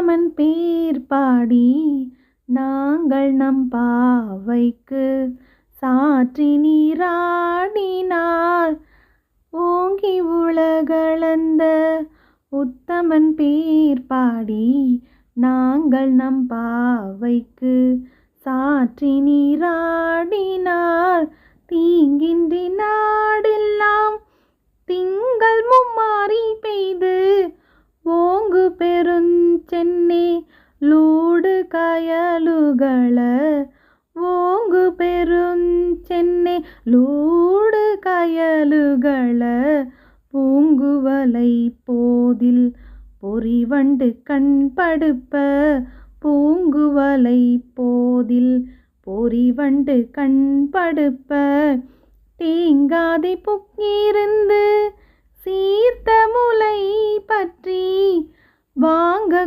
பேர் பாடி நாங்கள் நம் பாவைக்கு சாற்றி நீராடினார் ஓங்கி உலகளந்த உத்தமன் பேர் பாடி நாங்கள் நம் பாவைக்கு சாற்றி நீராடினார் தீங்கின்றினார் லூடு கயலுகள ஓங்கு பெருஞ்சென்னே லூடு கயலுகள பூங்குவலை போதில் பொறிவண்டு கண்படுப்ப பூங்குவலை போதில் பொறிவண்டு கண்படுப்ப தேங்காதை புக்கியிருந்து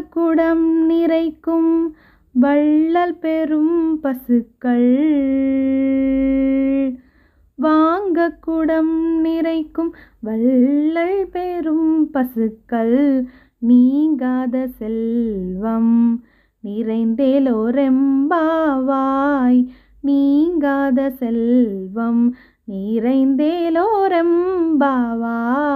குடம் நிறைக்கும் வள்ளல் பெரும் பசுக்கள். வாங்க குடம் நிறைக்கும் வள்ளல் பெரும் பசுக்கள். நீங்காத செல்வம் நிறைந்தேலோரெம்பாவாய். நீங்காத செல்வம் நிறைந்தேலோரெம்பாவாய்.